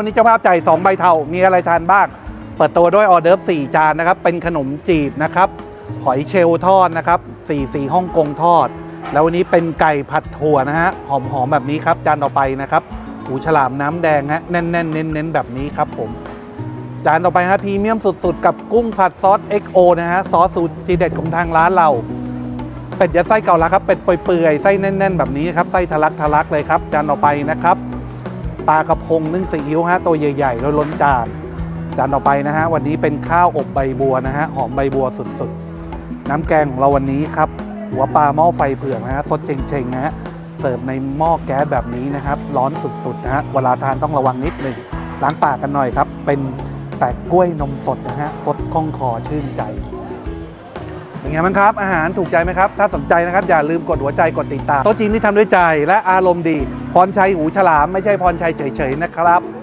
วันนี้เจ้าภาพจ่าย2ใบเทามีอะไรทานบ้าง เปิดตัวด้วยออเดิร์ฟ4จานนะครับ เป็นขนมจีบนะครับ หอยเชลล์ทอดนะครับสี่สีฮ่องกงทอด แล้ววันนี้เป็นไก่ผัดถั่วนะฮะ หอมๆแบบนี้ครับ จานต่อไปนะครับ หูฉลามน้ำแดงฮะ แน่นๆ เน้นๆ แบบนี้ครับผม จานต่อไปฮะพรีเมียมสุดๆ กับกุ้งผัดซอส XO นะฮะ ซอสสูตรทีเด็ดของทางร้านเรา เป็ดยัดไส้เก่าแล้วครับ เป็ดเปื่อยๆ ไส้แน่น ๆ แบบนี้ครับ ไส้ทะลักทะลักเลยครับ จานต่อไปนะครับ ปลากระพงนึ่งซีอิ๊วฮะตัวใหญ่ๆแล้วล้นจานจานต่อไปนะฮะวันนี้เป็นข้าวอบใบบัวนะฮะหอมใบบัวสุดๆ น้ำแกงของเราวันนี้ครับหัวปลาหม้อไฟเผือกนะฮะสดเชงๆนะฮะเสิร์ฟในหม้อแก๊สแบบนี้นะครับ ร้อนสุดๆนะฮะเวลาทานต้องระวังนิดหนึ่งล้างปากกันหน่อยครับ เป็นแปะกล้วยนมสดนะฮะสดคล่องคอชื่นใจ เป็นไงบ้างครับ อาหารถูกใจไหมครับ ถ้าสนใจนะครับ อย่าลืมกดหัวใจกดติดตามโต๊ะจีนที่ทำด้วยใจและอารมณ์ดี พรชัยหูฉลามไม่ใช่พรชัยเฉยๆนะครับ